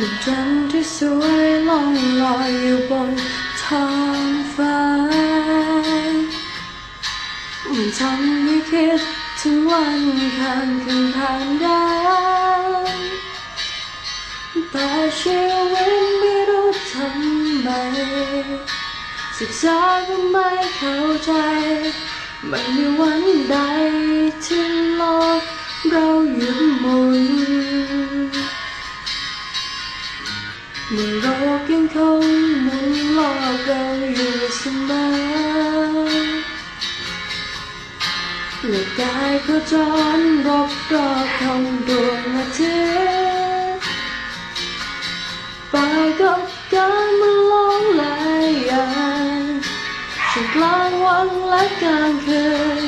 ดวงจันทร์ที่สวยล่องลอยอยู่บนท้องฟ้ามันทำให้คิดถึงวันข้างคืนผ่านได้แต่ชีวิตไม่รู้ทำไมศึกษาก็ไม่เข้าใจไม่มีวันใด เมื่อโลกยังคงหมุนรอบเราอยู่เสมอและกายก็จรรอบรอบของดวงอาทิตย์ไปกับการมาลองหลายอย่างช่วงกลางวันและกลางคืน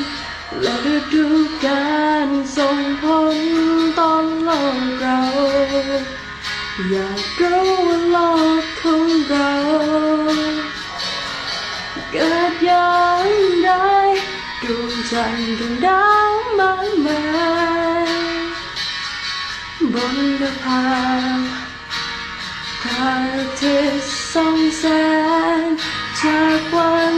และฤดูกาลส่งผลต่อโลกเราอยากรู้ งจันดวงดาวมากมายบนนภาพระอาทิตย์ส่องแสงจากวัน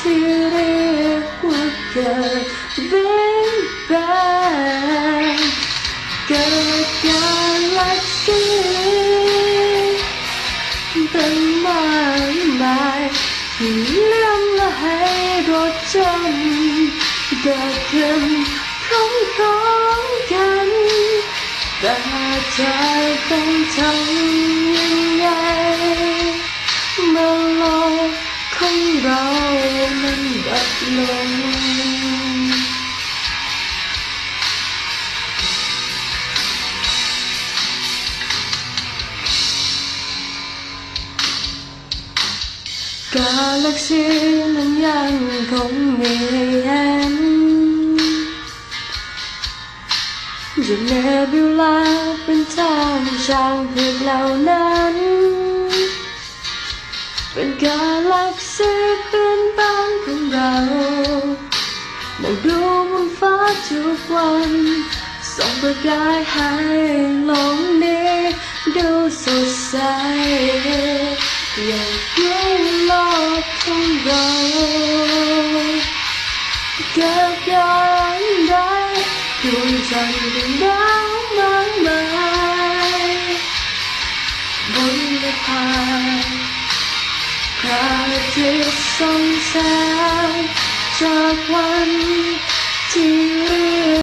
ที่เรียกว่าเกิด Big Bang เกิดการลักซีเป็นมากมายที่เลื่อมละให้รถจำเกิดขึ้นพร้อมพร้อมกันแต่จะต้องทำยังไงเมื่อโลกของเรามันดับลงกาแล็กซีนั้นยังคงมี จะเนบิวลาเป็นทางช่างเพื่อเหล่านั้น เป็นกาแล็กซีเป็นบ้านของเรามองดูบนฟ้าทุกวันส่องประกายให้โลกนี้ดูสดใสอยากรู้โลกของเรา ดวงดาวมากมายบนนภาพระอาทิตย์ส่องแสงจากวันที่